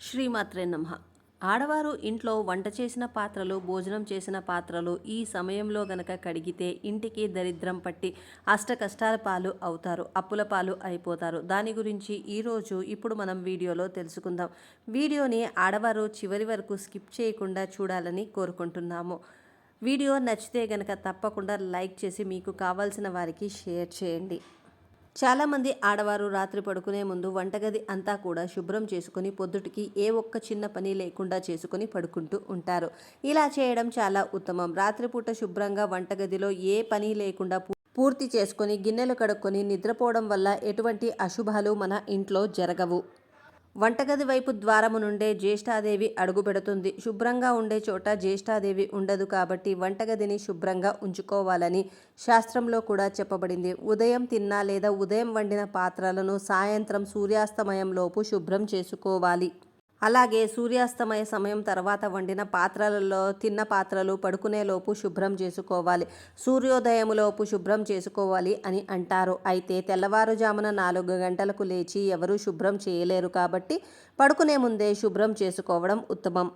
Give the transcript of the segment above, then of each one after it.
శ్రీమాత్రే నమ. ఆడవారు ఇంట్లో వంట చేసిన పాత్రలు భోజనం చేసిన పాత్రలు ఈ సమయంలో గనక కడిగితే ఇంటికి దరిద్రం పట్టి అష్ట కష్టాల పాలు అవుతారు అప్పుల పాలు అయిపోతారు. దాని గురించి ఈరోజు ఇప్పుడు మనం వీడియోలో తెలుసుకుందాం. వీడియోని ఆడవారు చివరి వరకు స్కిప్ చేయకుండా చూడాలని కోరుకుంటున్నాము. వీడియో నచ్చితే గనక తప్పకుండా లైక్ చేసి మీకు కావాల్సిన వారికి షేర్ చేయండి. చాలామంది ఆడవారు రాత్రి పడుకునే ముందు వంటగది అంతా కూడా శుభ్రం చేసుకుని పొద్దుటికి ఏ ఒక్క చిన్న పని లేకుండా చేసుకుని పడుకుంటూ ఉంటారు. ఇలా చేయడం చాలా ఉత్తమం. రాత్రిపూట శుభ్రంగా వంటగదిలో ఏ పని లేకుండా పూర్తి చేసుకొని గిన్నెలు కడుక్కొని నిద్రపోవడం వల్ల ఎటువంటి అశుభాలు మన ఇంట్లో జరగవు. వంటగది వైపు ద్వారము నుండే జ్యేష్ఠాదేవి అడుగుపెడుతుంది. శుభ్రంగా ఉండే చోట జ్యేష్ఠాదేవి ఉండదు కాబట్టి వంటగదిని శుభ్రంగా ఉంచుకోవాలని శాస్త్రంలో కూడా చెప్పబడింది. ఉదయం తిన్న లేదా ఉదయం వండిన పాత్రలను సాయంత్రం సూర్యాస్తమయంలోపు శుభ్రం చేసుకోవాలి. అలాగే సూర్యాస్తమయ సమయం తర్వాత వండిన పాత్రలలో తిన్న పాత్రలు పడుకునేలోపు శుభ్రం చేసుకోవాలి. సూర్యోదయములోపు శుభ్రం చేసుకోవాలి అని అంటారు. అయితే తెల్లవారుజామున నాలుగు గంటలకు లేచి ఎవరూ శుభ్రం చేయలేరు కాబట్టి పడుకునే ముందే శుభ్రం చేసుకోవడం ఉత్తమం.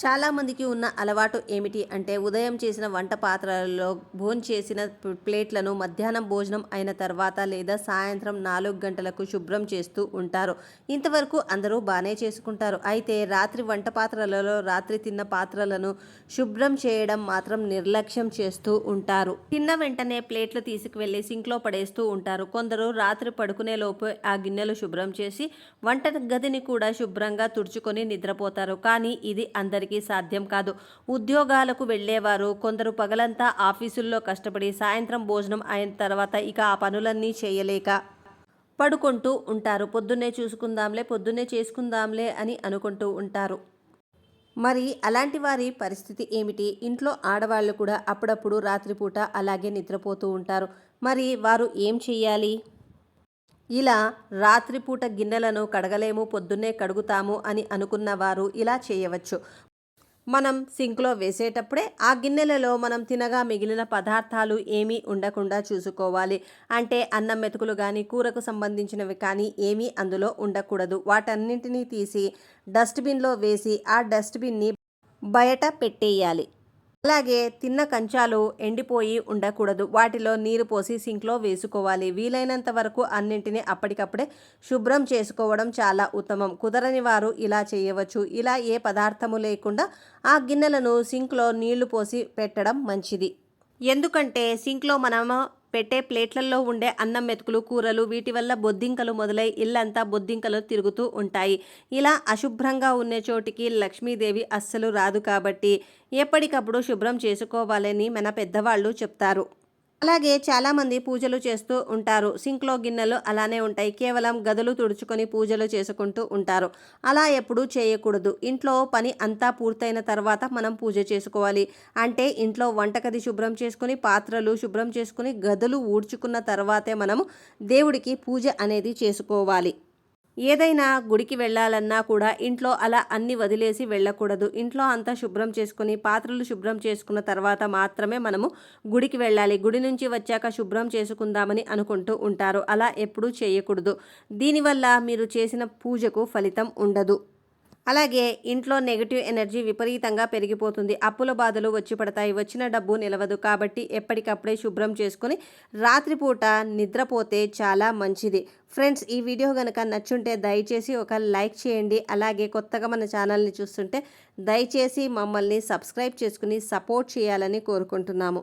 చాలామందికి ఉన్న అలవాటు ఏమిటి అంటే ఉదయం చేసిన వంట పాత్రలలో భోంచేసిన ప్లేట్లను మధ్యాహ్నం భోజనం అయిన తర్వాత లేదా సాయంత్రం నాలుగు గంటలకు శుభ్రం చేస్తూ ఉంటారు. ఇంతవరకు అందరూ బాగానే చేసుకుంటారు. అయితే రాత్రి వంట పాత్రలలో రాత్రి తిన్న పాత్రలను శుభ్రం చేయడం మాత్రం నిర్లక్ష్యం చేస్తూ ఉంటారు. తిన్న వెంటనే ప్లేట్లు తీసుకువెళ్ళి సింక్లో పడేస్తూ ఉంటారు. కొందరు రాత్రి పడుకునే లోపు ఆ గిన్నెలు శుభ్రం చేసి వంట గదిని కూడా శుభ్రంగా తుడుచుకొని నిద్రపోతారు. కానీ ఇది అందరికీ సాధ్యం కాదు. ఉద్యోగాలకు వెళ్ళేవారు. కొందరు పగలంతా ఆఫీసుల్లో కష్టపడి సాయంత్రం భోజనం అయిన తర్వాత ఇక ఆ పనులన్నీ చేయలేక పడుకుంటూ ఉంటారు. పొద్దున్నే చూసుకుందాంలే పొద్దున్నే చేసుకుందాంలే అని అనుకుంటూ ఉంటారు. మరి అలాంటి వారి పరిస్థితి ఏమిటి? ఇంట్లో ఆడవాళ్ళు కూడా అప్పుడప్పుడు రాత్రిపూట అలాగే నిద్రపోతూ ఉంటారు. మరి వారు ఏం చెయ్యాలి? ఇలా రాత్రిపూట గిన్నెలను కడగలేము పొద్దున్నే కడుగుతాము అని అనుకున్న వారు ఇలా చేయవచ్చు. మనం సింక్లో వేసేటప్పుడే ఆ గిన్నెలలో మనం తినగా మిగిలిన పదార్థాలు ఏమీ ఉండకుండా చూసుకోవాలి. అంటే అన్నం మెతుకులు కానీ కూరకు సంబంధించినవి కానీ ఏమీ అందులో ఉండకూడదు. వాటన్నింటినీ తీసి డస్ట్బిన్లో వేసి ఆ డస్ట్బిన్ని బయట పెట్టేయాలి. అలాగే తిన్న కంచాలు ఎండిపోయి ఉండకూడదు. వాటిలో నీరు పోసి సింక్లో వేసుకోవాలి. వీలైనంత వరకు అన్నింటినీ అప్పటికప్పుడే శుభ్రం చేసుకోవడం చాలా ఉత్తమం. కుదరని వారు ఇలా చేయవచ్చు. ఇలా ఏ పదార్థము లేకుండా ఆ గిన్నెలను సింక్లో నీళ్ళు పోసి పెట్టడం మంచిది. ఎందుకంటే సింక్లో మనము పెట్టే ప్లేట్లలో ఉండే అన్నం మెతుకులు కూరలు వీటి వల్ల బొద్దింకలు మొదలై ఇల్లంతా బొద్దింకలు తిరుగుతూ ఉంటాయి. ఇలా అశుభ్రంగా ఉన్న చోటికి లక్ష్మీదేవి అస్సలు రాదు కాబట్టి ఎప్పటికప్పుడు శుభ్రం చేసుకోవాలని మన పెద్దవాళ్ళు చెప్తారు. అలాగే చాలామంది పూజలు చేస్తూ ఉంటారు. సింక్లో గిన్నెలు అలానే ఉంటాయి. కేవలం గదులు తుడుచుకొని పూజలు చేసుకుంటూ ఉంటారు. అలా ఎప్పుడూ చేయకూడదు. ఇంట్లో పని అంతా పూర్తయిన తర్వాత మనం పూజ చేసుకోవాలి. అంటే ఇంట్లో వంటగది శుభ్రం చేసుకుని పాత్రలు శుభ్రం చేసుకుని గదులు ఊడ్చుకున్న తర్వాతే మనము దేవుడికి పూజ అనేది చేసుకోవాలి. ఏదైనా గుడికి వెళ్ళాలన్నా కూడా ఇంట్లో అలా అన్ని వదిలేసి వెళ్ళకూడదు. ఇంట్లో అంతా శుభ్రం చేసుకుని పాత్రలు శుభ్రం చేసుకున్న తర్వాత మాత్రమే మనము గుడికి వెళ్ళాలి. గుడి నుంచి వచ్చాక శుభ్రం చేసుకుందామని అనుకుంటూ ఉంటారు. అలా ఎప్పుడూ చేయకూడదు. దీనివల్ల మీరు చేసిన పూజకు ఫలితం ఉండదు. అలాగే ఇంట్లో నెగిటివ్ ఎనర్జీ విపరీతంగా పెరిగిపోతుంది. అప్పుల బాధలు వచ్చి పడతాయి. వచ్చిన డబ్బు నిలవదు కాబట్టి ఎప్పటికప్పుడే శుభ్రం చేసుకొని రాత్రిపూట నిద్రపోతే చాలా మంచిది. ఫ్రెండ్స్ ఈ వీడియో కనుక నచ్చుంటే దయచేసి ఒక లైక్ చేయండి. అలాగే కొత్తగా మన ఛానల్ని చూస్తుంటే దయచేసి మమ్మల్ని సబ్స్క్రైబ్ చేసుకుని సపోర్ట్ చేయాలని కోరుకుంటున్నాము.